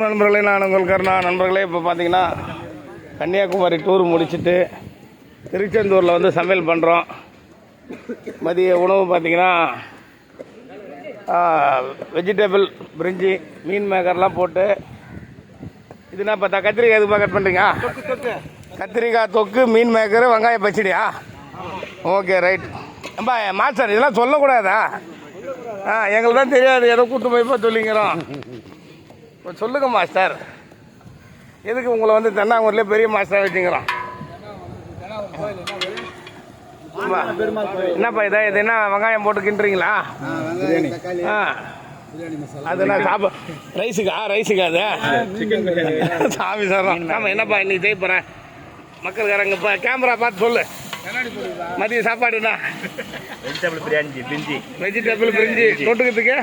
நண்பர்களே நான் உங்கள் கருணா. நண்பர்களே இப்போ பார்த்தீங்கன்னா கன்னியாகுமரி டூர் முடிச்சுட்டு திருச்செந்தூரில் வந்து சமையல் பண்ணுறோம் மதிய உணவு பார்த்தீங்கன்னா வெஜிடபிள் பிரிஞ்சி மீன் மேக்கர்லாம் போட்டு இதுனா பார்த்தா கத்திரிக்காய் எதுப்பா கட் பண்ணுறீங்க கத்திரிக்காய் தொக்கு மீன் மேக்கரு வெங்காய பச்சடியா? ஓகே ரைட் அம்பா மாஸ்டர் இதெல்லாம் சொல்லக்கூடாதா? ஆ எங்களுக்கு தான் தெரியாது ஏதோ கூட்டு போய் சொல்லிங்கிறோம் சொல்லுங்க மாஸ்டர். எதுக்கு உங்களை வந்து தென்னாங்கூர்லேயே பெரிய மாஸ்டர் வச்சுக்கிறோம். என்னப்பா இதா இது என்ன வெங்காயம் போட்டு கிண்டுறீங்களா? ஆ. அது என்ன சாப்பா ரைஸுக்கா? ரைஸுக்கா அது? சாமி சார் ஆமாம் என்னப்பா இன்னைக்கு செய்ய போகிறேன் மக்கள்காரங்க இப்போ கேமரா பார்த்து சொல்லு. மதிய சாப்பாடுண்ணா வெஜிடபிள் பிரியாணி பிரிஞ்சி. வெஜிடபிள் பிரிஞ்சு. தொட்டுக்கிறதுக்கு?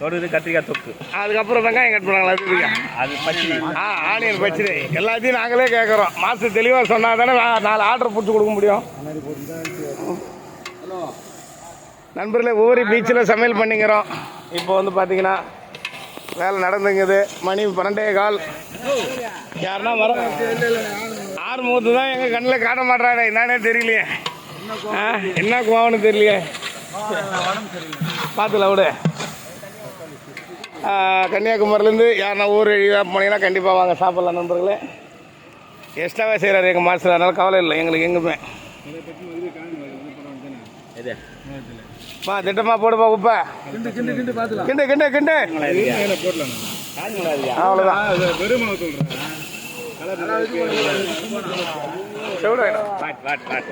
தொடுது கத்திரிக்காய் தொக்கு. அதுக்கப்புறம் வெங்காயம் கட் பண்ணாங்களா அதுக்கு அது பச்சடி. ஆ ஆனியன் பச்சடி. எல்லாத்தையும் நாங்களே கேட்குறோம் மாதம் தெளிவாக சொன்னால் தானே நான் நாலு ஆர்டர் பிடிச்சி கொடுக்க முடியும். நண்பர்களே ஒவ்வொரு பீச்சில் சமையல் பண்ணிக்கிறோம். இப்போ வந்து பார்த்தீங்கன்னா வேலை நடந்துங்குது. மணி பன்னெண்டே கால். யாருன்னா வர ஆறு மூத்து தான் எங்கள் கண்ணில் காட்ட மாட்டாடே என்னன்னே தெரியலையே. என்ன கோவம்னு தெரியலையே. பார்த்துல விடு கன்னியாகுமரிலேருந்து யாருன்னா ஊர் வழியாக போனீங்கன்னா கண்டிப்பாக வாங்க சாப்பிட்லாம் நண்பர்களே. எக்ஸ்ட்ராவே செய்கிறாரு எங்கள் மாஸ்டர் அதனால் கவலை இல்லை எங்களுக்கு எங்குமே. மா திட்டமாக போடுப்பா உப்பா. கிண்டு கிண்டு கிண்டு அவ்வளோதான் செவிடாயிடும் வாட் வாட் வாட்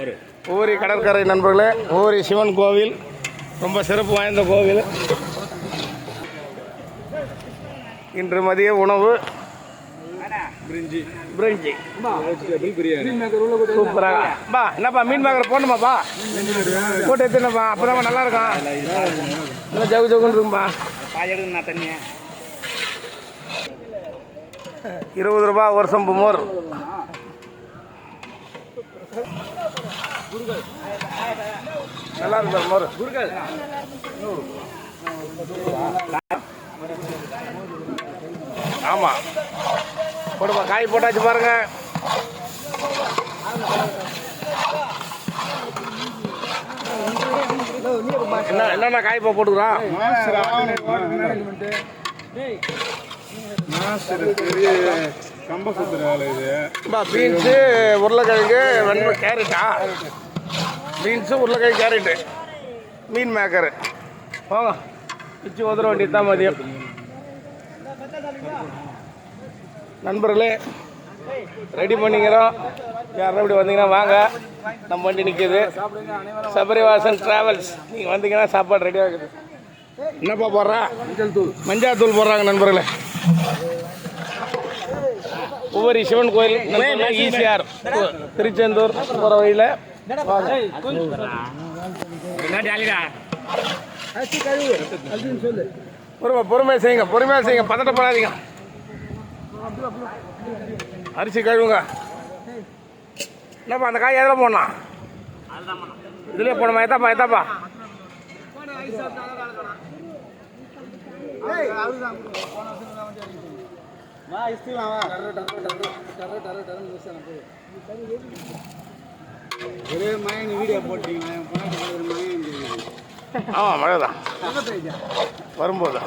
ஒரு ஊரி கடற்கரை நண்பர்களே ஊரி சிவன் கோவில் ரொம்ப சிறப்பு வாய்ந்த கோவில். இன்று மதிய உணவு. பிரிஞ்சி. சூப்பராக பா என்னப்பா மீன் மேக்கர் போடணுமாப்பா? போட்டு எடுத்துனப்பா அப்போதான் நல்லா இருக்கும். நல்லா ஜவு ஜவுன்னு இருக்கும்பா. தண்ணியை. இருபது ரூபா ஒரு சம்பு மோர். நல்லா இருக்கும் மோர்? குருக்கள் ஆமா. போடுமா காய் போட்டாச்சு பாருங்க. என்ன என்னென்ன காய் இப்போ போட்டுக்கிறோம்? பீன்ஸு உருளைக்கிழங்கு வெண்மை கேரட்டா? பீன்ஸு உருளைக்கிழங்கு கேரட்டு. மீன் மேக்கரு போங்க பிச்சு உதற வேண்டியது தான் மதியம். நண்பர்களே ரெடி பண்ணிக்கிறோம். யாரும் இப்படி வந்தீங்கன்னா வாங்க. நம்ம வண்டி நிற்கிது சபரிவாசன் டிராவல்ஸ் நீங்கள் வந்தீங்கன்னா சாப்பாடு ரெடியாக இருக்குது. என்னப்பா போடுறா? மஞ்சள் தூள். மஞ்சள் தூள் போடுறாங்க நண்பர்களே. ஒவ்வொரு சிவன் கோயில். ஈசிஆர். திருச்செந்தூர் போகிற வழியில். வாங்க. என்ன ஜாலிடா பொறுமை பொறுமையாக செய்யுங்க பொறுமையாக செய்யுங்க பதட்டப்படாதீங்க. அரிசி கழுவுங்க. என்னப்பா அந்த காய் எதில் போடணும்? இதுலேயே போடணுமா? எத்தாப்பா எத்தாப்பா? ஒரே மயன் வீடியோ போட்டீங்க மயன் ஆமாம் மழை தான் வரும்போது